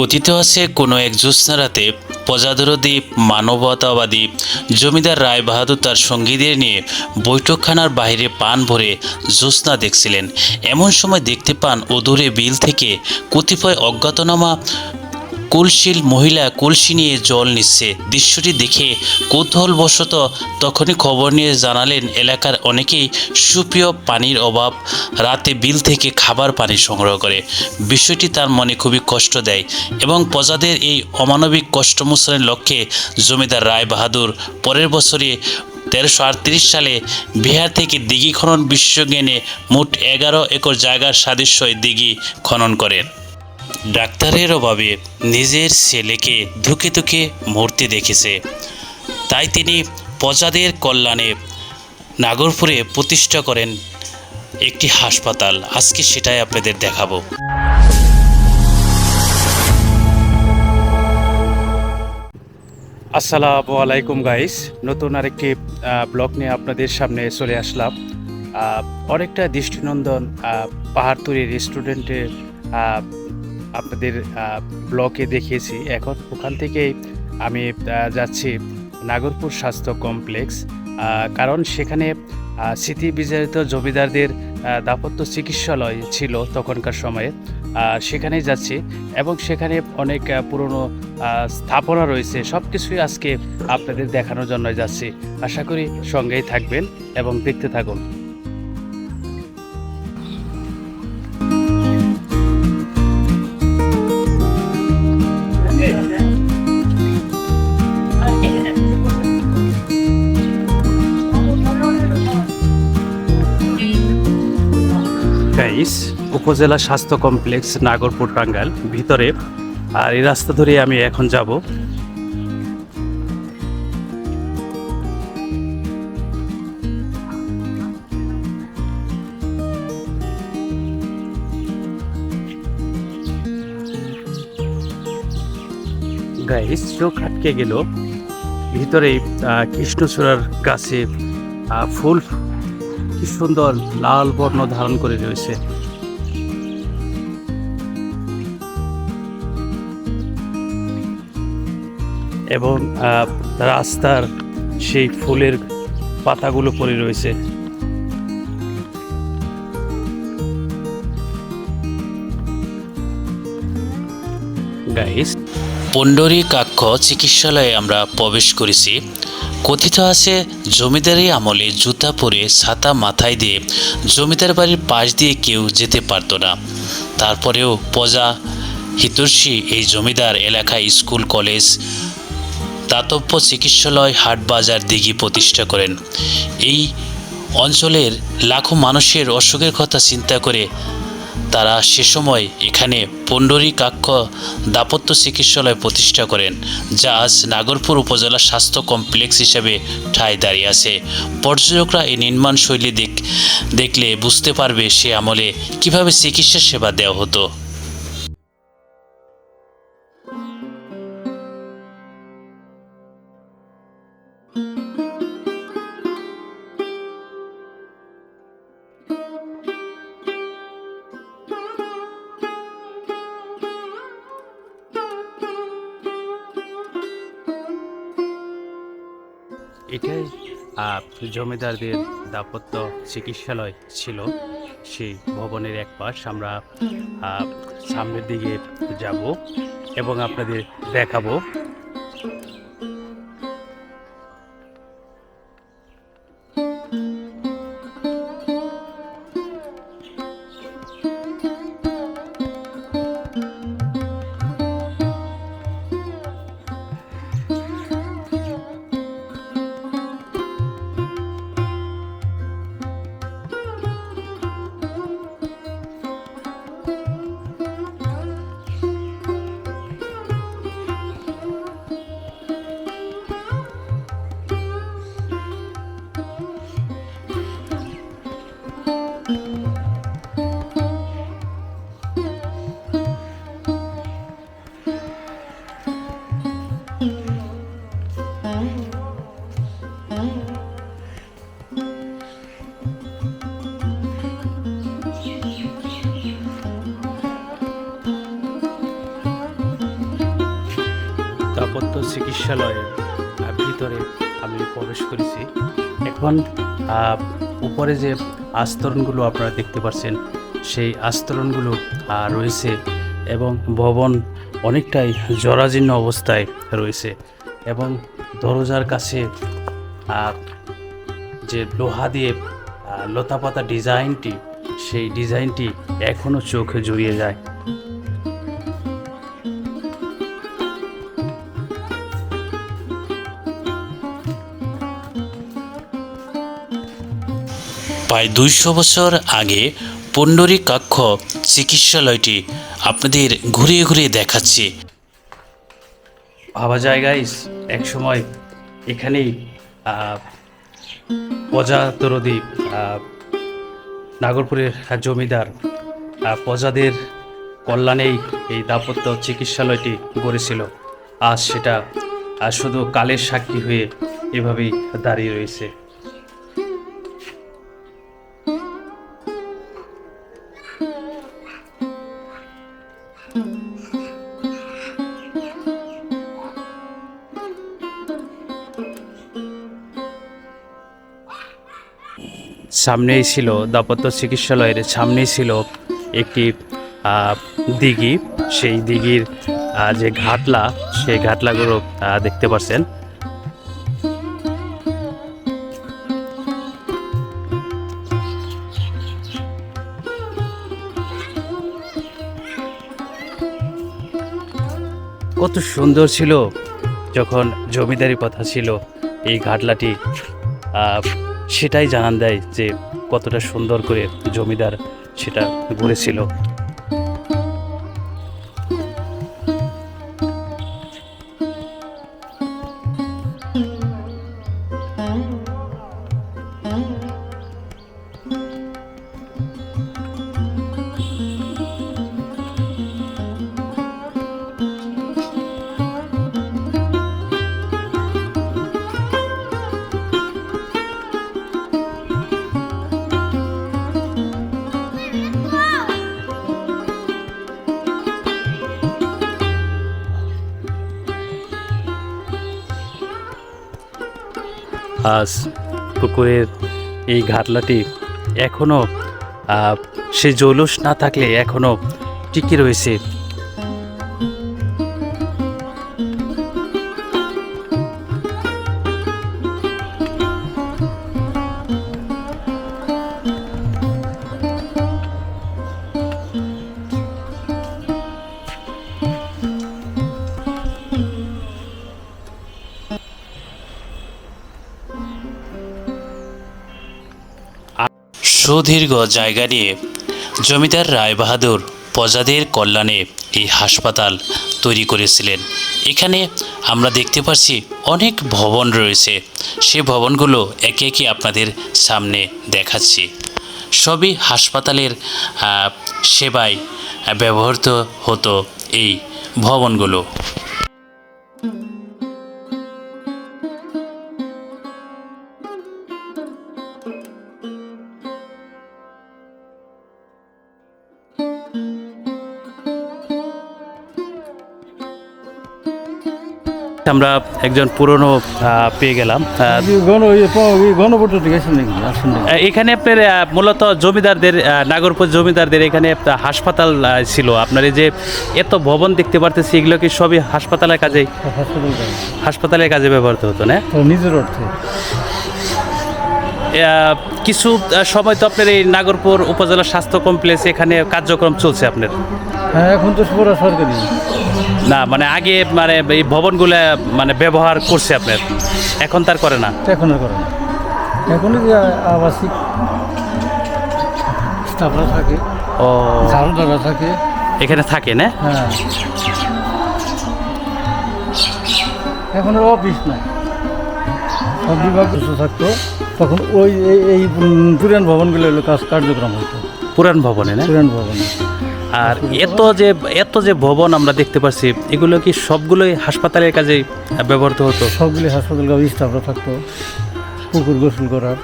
কথিত আছে, কোনো এক জ্যোৎস্নারাতে প্রজাদরদ্বীপ মানবতাবাদী জমিদার রায় বাহাদুর তার সঙ্গীদের নিয়ে বৈঠকখানার বাইরে পান ভরে জ্যোৎস্না দেখছিলেন। এমন সময় দেখতে পান অদূরে বিল থেকে কতিপয় অজ্ঞাতনামা কুলশীল মহিলা কলসি নিয়ে জল নিচ্ছে। দৃশ্যটি দেখে কৌতূহলবশত তখনই খবর নিয়ে জানালেন এলাকার অনেকেই সুপ্রিয় পানির অভাব, রাতে বিল থেকে খাবার পানি সংগ্রহ করে। বিষয়টি তার মনে খুবই কষ্ট দেয় এবং প্রজাদের এই অমানবিক কষ্ট মোচনের লক্ষ্যে জমিদার রায় বাহাদুর পরের বছরে তেরোশো আটত্রিশ সালে বিহার থেকে দিঘি খনন বিশেষজ্ঞ মোট এগারো একর জায়গার সাদৃশ্যই দিঘি খনন করেন। ডাক্তারের অভাবে নিজের ছেলেকে ধুকে ধুকে মরতে দেখেছে। তাই তিনি প্রজাদের কল্যাণে নাগরপুরে প্রতিষ্ঠা করেন একটি হাসপাতাল। আজকে সেটাই আপনাদের দেখাবো। আসসালামু আলাইকুম গাইস। নতুন আরেকটি ব্লগ নিয়ে আপনাদের সামনে চলে আসলাম। অনেকটা দৃষ্টিনন্দন আহ, পাহাড়তলি রেস্টুরেন্টে আহ, আপনাদের ব্লকে দেখিয়েছি। এখন ওখান থেকেই আমি যাচ্ছি নাগরপুর স্বাস্থ্য কমপ্লেক্স কারণ সেখানে স্মৃতি বিজড়িত জমিদারদের দাপত্য চিকিৎসালয় ছিল তখনকার সময়ে। সেখানে যাচ্ছি এবং সেখানে অনেক পুরনো স্থাপনা রয়েছে। সব কিছুই আজকে আপনাদের দেখানোর জন্য যাচ্ছি। আশা করি সঙ্গেই থাকবেন এবং দেখতে থাকুন। গাইস উপজেলা স্বাস্থ্য কমপ্লেক্স, নাগরপুর, টাঙ্গাইল, ভিতরে। আর এই রাস্তা ধরে আমি এখন যাব। গাইস চোখ আটকে গেল। ভিতরে কৃষ্ণচূড়ার গাছে ফুল কি সুন্দর লাল বর্ণ ধারণ করে রয়েছে। এবং রাস্তার সেই ফুলের পাতাগুলো পড়ে রয়েছে। পণ্ডরী কাক্ষ চিকিৎসালয়ে আমরা প্রবেশ করেছি। কথিত আছে, জমিদারি আমলে জুতা পরে ছাতা মাথায় দিয়ে জমিদার বাড়ির পাশ দিয়ে কেউ যেতে পারতো না। তারপরেও প্রজা হিতৈষী এই জমিদার এলাকায় স্কুল, কলেজ, দাতব্য চিকিৎসালয় হাটবাজার দিঘি প্রতিষ্ঠা করেন। এই অঞ্চলের লাখো মানুষের অসুখের কথা চিন্তা করে তারা সে সময় এখানে পণ্ডরী কাক্ষ দাপত্য চিকিৎসালয় প্রতিষ্ঠা করেন, যা আজ নাগরপুর উপজেলা স্বাস্থ্য কমপ্লেক্স হিসেবে ঠাঁই দাঁড়িয়ে আছে। পর্যটকরা এই নির্মাণ শৈলী দেখ, দেখলে বুঝতে পারবে সে আমলে কীভাবে চিকিৎসা সেবা দেওয়া হতো। এটাই জমিদারদের দাপত্য চিকিৎসালয় ছিল। সেই ভবনের এক পাশ আমরা সামনের দিকে যাব এবং আপনাদের দেখাবো। চিকিৎসালয়ের ভিতরে আমি প্রবেশ করেছি। এখন উপরে যে আস্তরণগুলো আপনারা দেখতে পাচ্ছেন, সেই আস্তরণগুলো রয়েছে এবং ভবন অনেকটাই জরাজীর্ণ অবস্থায় রয়েছে এবং দরজার কাছে যে লোহা দিয়ে লতাপাতা ডিজাইনটি, সেই ডিজাইনটি এখনও চোখে জড়িয়ে যায়। প্রায় দুইশো বছর আগে পণ্ডরী কক্ষ চিকিৎসালয়টি আপনাদের ঘুরিয়ে ঘুরিয়ে দেখাচ্ছি। ভাবা যায় গাইস এক সময় এখানেই আহ, প্রজাতরদি নাগরপুরের জমিদার প্রজাদের কল্যাণেই এই দাপত্য চিকিৎসালয়টি গড়েছিল। আজ সেটা শুধু কালের সাক্ষী হয়ে এভাবেই দাঁড়িয়ে রয়েছে। সামনেই ছিল দাপত্য চিকিৎসালয়ের সামনেই ছিল একটি দিঘি। সেই দিঘির যে ঘাটলা, সেই ঘাটলাগুলো দেখতে পাচ্ছেন কত সুন্দর ছিল যখন জমিদারি কথা ছিল এই ঘাটলাটি সেটাই জানান দেয় যে কতটা সুন্দর করে জমিদার সেটা গড়েছিল। আজ পুকুরের এই ঘাটলাটি এখনও সে জৌলুস না থাকলে এখনও টিকে রয়েছে। সুদীর্ঘ জায়গা নিয়ে জমিদার রায়বাহাদুর প্রজাদের কল্যাণে এই হাসপাতাল তৈরি করেছিলেন। এখানে আমরা দেখতে পাচ্ছি অনেক ভবন রয়েছে। সে ভবনগুলো একে একে আপনাদের সামনে দেখাচ্ছি। সবই হাসপাতালের সেবায় ব্যবহৃত হতো এই ভবনগুলো। আমরা একজন পুরনো পেয়ে গেলাম। এখানে আপনার মূলত জমিদারদের নাগরপুর জমিদারদের এখানে একটা হাসপাতাল ছিল। আপনার এই যে এত ভবন দেখতে পারতেছি এগুলো কি সবই হাসপাতালের কাজে। হাসপাতালের কাজে ব্যবহৃত হতো না? নিজের অর্থে। কিছু সময় তো আপনার এই নাগরপুর উপজেলা স্বাস্থ্য কমপ্লেক্স এখানে কার্যক্রম চলছে আপনার? হ্যাঁ এখন তো পুরো সরকারি। না মানে আগে মানে এই ভবনগুলো মানে ব্যবহার করছে আপনার? এখন তার করে না? এখন আর করে না। এখন আবাসিক স্টাফরা থাকে ও। ঝাড়ুদাররা থাকে। এখানে থাকে না? হ্যাঁ। এখন অফিস নাই। সব বিভাগ থাকতো। তখন ওই এই- পুরান ভবনগুলো হলো কাজ কার্যক্রম হতো। পুরান ভবনে না? পুরান ভবনে। আর এত যে এত যে ভবন আমরা দেখতে পাচ্ছি এগুলো কি সবগুলোই হাসপাতালের কাজে ব্যবহৃত হতো? সবগুলি হাসপাতাল স্টাফরা থাকতো পুকুর গোসল করার।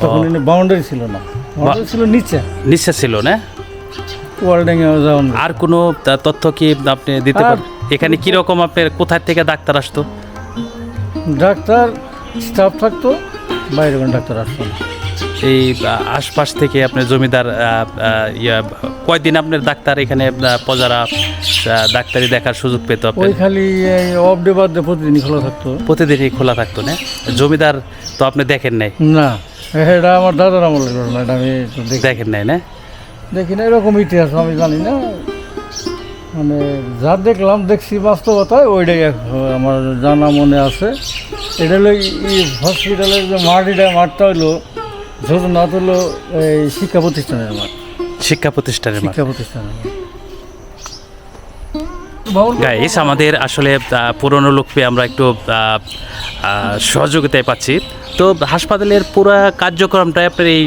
তখন বাউন্ডারি ছিল না। বাউন্ডারি ছিল নিচে। নিঃশ্বাস ছিল না? আর কোনো তথ্য কি আপনি দিতে পারেন এখানে কীরকম আপনার কোথায় থেকে ডাক্তার আসতো? ডাক্তার স্টাফ থাকতো। বাইরে কোনো ডাক্তার আসতো না এই আশপাশ থেকে আপনার জমিদার ইয়া কয়দিন আপনার ডাক্তার এখানে প্রজারা ডাক্তারি দেখার সুযোগ পেত ওই খালি এই অফ ডে বাদ প্রতিদিনই খোলা থাকতো। প্রতিদিনই খোলা থাকতো না? জমিদার তো আপনি দেখেন নাই? না এটা আমার দাদার আমলের ঘটনা এটা আমি দেখেন নাই না? দেখি না এরকম ইতিহাস আমি জানি না। মানে যা দেখলাম দেখছি বাস্তবতায় ওইটাই আমার জানা মনে আছে। এটা হলো হসপিটালের যে মাটিটা মাঠটা হলো যোজনাথ হলো এই শিক্ষা প্রতিষ্ঠানের মাঠ। শিক্ষা প্রতিষ্ঠানের মাঠ। শিক্ষা প্রতিষ্ঠানের মাঠ। গাইস আমাদের আসলে পুরনো লোক পেয়ে আমরা একটু সহযোগিতায় পাচ্ছি। তো হাসপাতালের পুরো কার্যক্রমটা আপনার এই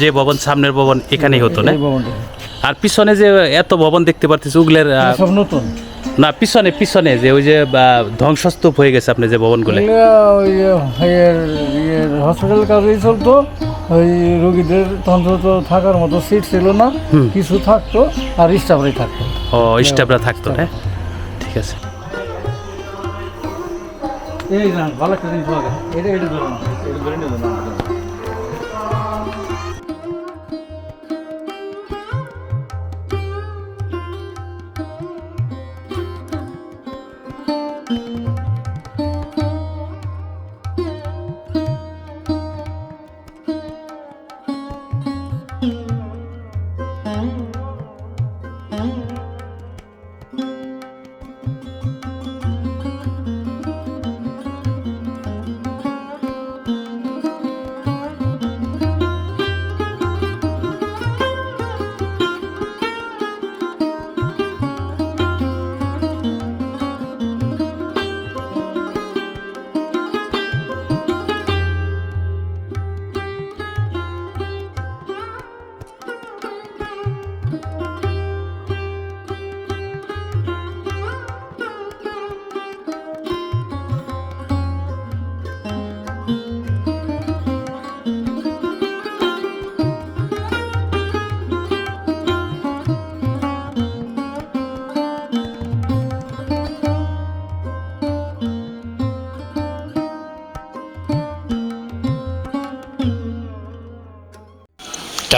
যে ভবন সামনের ভবন এখানেই হতো না? আর পিছনে যে এত ভবন দেখতে পারতেছি ওগুলোর আহ, সব নতুন। না পিছনে পিছনে যে ওই যে ধ্বংসস্তূপ হয়ে গেছে আপনি যে ভবনগুলো। ওই হসপিটাল কাজেই চলতো। ওই রোগীদের তখন তো থাকার মতো সিট ছিল না। কিছু থাকতো আর স্টাফরাই থাকতো। ও স্টাফরা থাকতো না ঠিক আছে। এই ভালো একটা জিনিস এটা এটা এটা ধরে নিয়ে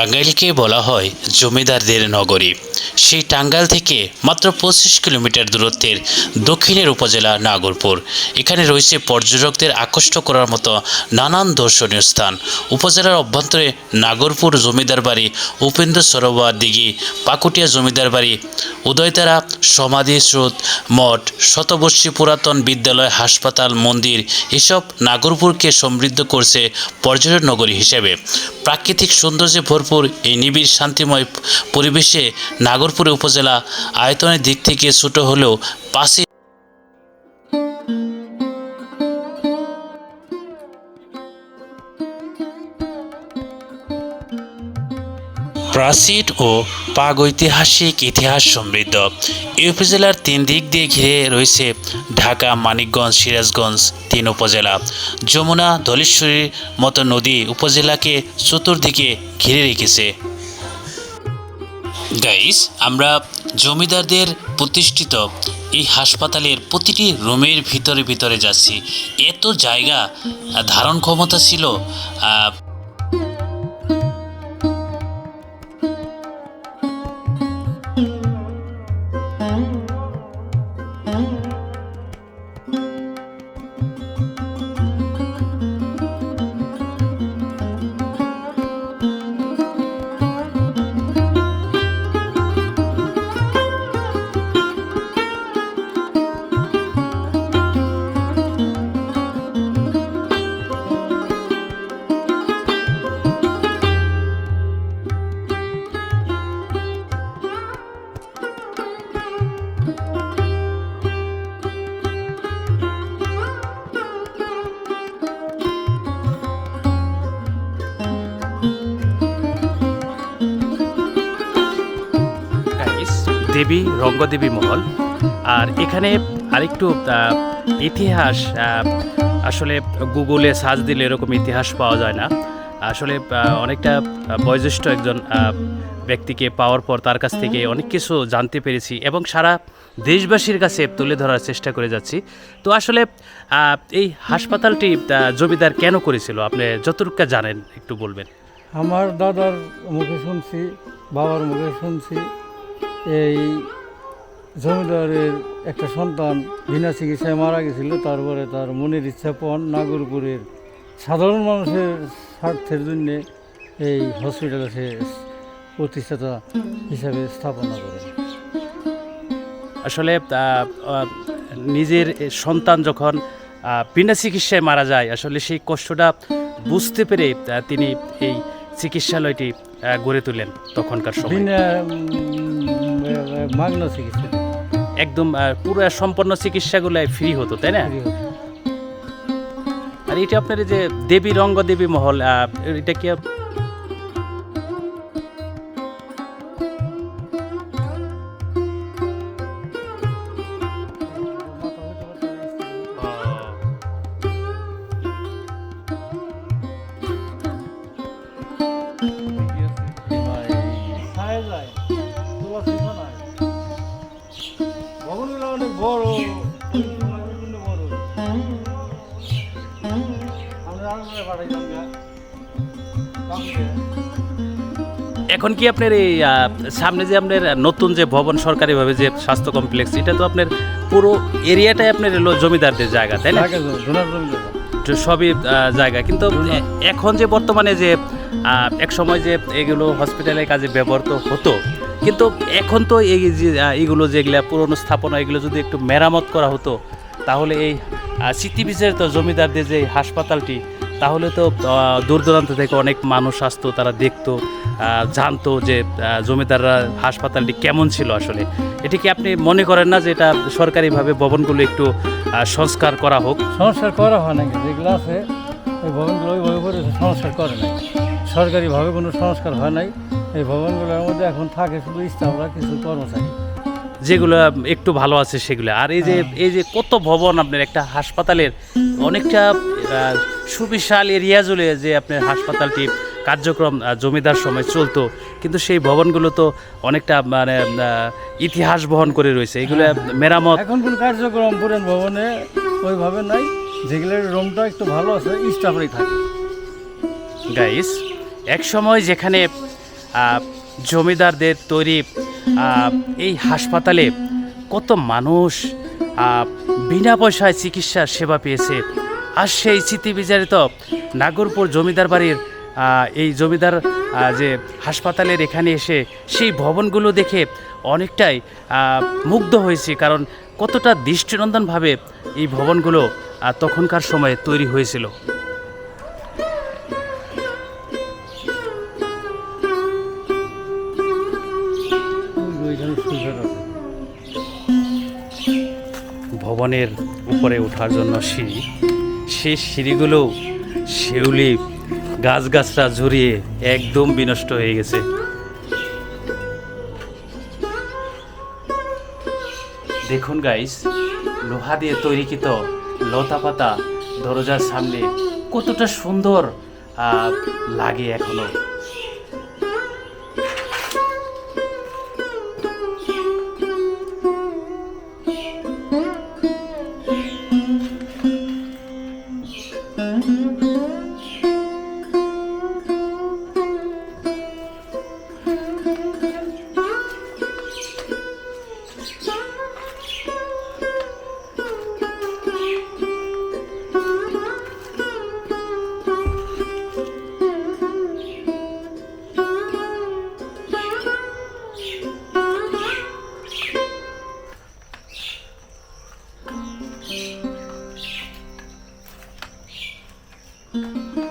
টাঙ্গাইলকে বলা হয় জমিদারদের নগরী। সেই টাঙ্গাইল থেকে মাত্র পঁচিশ কিলোমিটার দূরত্বের দক্ষিণের উপজেলা নাগরপুর। এখানে রয়েছে পর্যটকদের আকৃষ্ট করার মতো নানান দর্শনীয় স্থান। উপজেলার অভ্যন্তরে নাগরপুর জমিদার বাড়ি, উপেন্দ্র সরোবর দিঘি, পাকুটিয়া জমিদার বাড়ি, উদয়তারা, সমাধি স্রোত, মঠ, শতবর্ষী পুরাতন বিদ্যালয়, হাসপাতাল, মন্দির, এসব নাগরপুরকে সমৃদ্ধ করছে পর্যটন নগরী হিসেবে। প্রাকৃতিক সৌন্দর্যে ভরপুর এই নিবিড় শান্তিময় পরিবেশে নাগরপুর উপজেলা আয়তনের দিক থেকে ছোট হলেও পাশে প্রাচীন ও প্রাগৈতিহাসিক ইতিহাস সমৃদ্ধ। এই উপজেলার তিন দিক দিয়ে ঘিরে রয়েছে ঢাকা, মানিকগঞ্জ, সিরাজগঞ্জ তিন উপজেলা। যমুনা, ধলেশ্বরীর মতো নদী উপজেলাকে চতুর্দিকে ঘিরে রেখেছে। গাইস আমরা জমিদারদের প্রতিষ্ঠিত এই হাসপাতালের প্রতিটি রুমের ভিতরে ভিতরে যাচ্ছি। এত জায়গা, ধারণ ক্ষমতা ছিল দেবী, রঙ্গদেবী মহল। আর এখানে আরেকটু ইতিহাস আসলে গুগলে সার্চ দিলে এরকম ইতিহাস পাওয়া যায় না। আসলে অনেকটা বয়োজ্যেষ্ঠ একজন ব্যক্তিকে পাওয়ার পর তার কাছ থেকে অনেক কিছু জানতে পেরেছি এবং সারা দেশবাসীর কাছে তুলে ধরার চেষ্টা করে যাচ্ছি। তো আসলে এই হাসপাতালটি জমিদার কেন করেছিল? আপনি যতটুকু জানেন, একটু বলবেন। আমার দাদার মুখে শুনছি, বাবার মুখে শুনছি এই জমিদারের একটা সন্তান বিনা চিকিৎসায় মারা গেছিল তারপরে তার মনের ইচ্ছা পণ নাগরপুরের সাধারণ মানুষের স্বার্থের জন্যে এই হসপিটালে সে প্রতিষ্ঠাতা হিসাবে স্থাপনা করে। আসলে নিজের সন্তান যখন বিনা চিকিৎসায় মারা যায় আসলে সেই কষ্টটা বুঝতে পেরে তিনি এই চিকিৎসালয়টি গড়ে তোলেন তখনকার সময়। মাগনা চিকিৎসা। একদম পুরো সম্পন্ন চিকিৎসাগুলো ফ্রি হতো তাই না? আর এটা আপনার এই যে দেবী রঙ্গ দেবী মহল আহ, এটা কি বড়। এখন কি আপনার এই আহ, সামনে যে আপনার নতুন যে ভবন সরকারিভাবে যে স্বাস্থ্য কমপ্লেক্স এটা তো আপনার পুরো এরিয়াটাই আপনার এলো জমিদারদের জায়গা তাই না? সবই জায়গা। কিন্তু এখন যে বর্তমানে যে আহ, এক সময় যে এগুলো হসপিটালের কাজে ব্যবহৃত হতো কিন্তু এখন তো এই যে এইগুলো যেগুলো পুরনো স্থাপনা এগুলো যদি একটু মেরামত করা হতো তাহলে এই আহ, তো জমিদারদের যে হাসপাতালটি তাহলে তো দূর দূরান্ত থেকে অনেক মানুষ আসতো তারা দেখতো জানতো যে জমিদাররা হাসপাতালটি কেমন ছিল আসলে। এটি কি আপনি মনে করেন না যে এটা সরকারিভাবে ভবনগুলো একটু সংস্কার করা হোক? সংস্কার করা হয় নাকি যেগুলো আছে এই ভবনগুলো ওইভাবে সংস্কার করে নাই। সরকারিভাবে কোনো সংস্কার হয় নাই। এই ভবনগুলোর মধ্যে এখন থাকে শুধু স্টাফরা কিছু কর্মচারী। যেগুলো একটু ভালো আছে সেগুলো। আর এই যে এই যে কত ভবন আপনার একটা হাসপাতালের অনেকটা সুবিশাল এরিয়া জুড়ে যে আপনার হাসপাতালটি কার্যক্রম জমিদার সময় চলতো কিন্তু সেই ভবনগুলো তো অনেকটা মানে ইতিহাস বহন করে রয়েছে। এগুলো মেরামত এখন কোন কার্যক্রম পুরান ভবনে ওইভাবে নাই। যেগুলোর রুমটা একটু ভালো আছে স্টাফরাই থাকে। গাইস এক সময় যেখানে জমিদারদের তৈরি এই হাসপাতালে কত মানুষ বিনা পয়সায় চিকিৎসার সেবা পেয়েছে। আর সেই স্মৃতি বিচারিত নাগরপুর জমিদার বাড়ির এই জমিদার যে হাসপাতালের এখানে এসে সেই ভবনগুলো দেখে অনেকটাই মুগ্ধ হয়েছি। কারণ কতটা দৃষ্টিনন্দনভাবে এই ভবনগুলো তখনকার সময়ে তৈরি হয়েছিল। ভবনের উপরে ওঠার জন্য সিঁড়ি। সেই সিঁড়িগুলো শিউলি গাছগাছরা জড়িয়ে একদম বিনষ্ট হয়ে গেছে। দেখুন গাইস লোহা দিয়ে তৈরিকৃত লতা পাতা দরজার সামনে কতটা সুন্দর লাগে এখনও। Música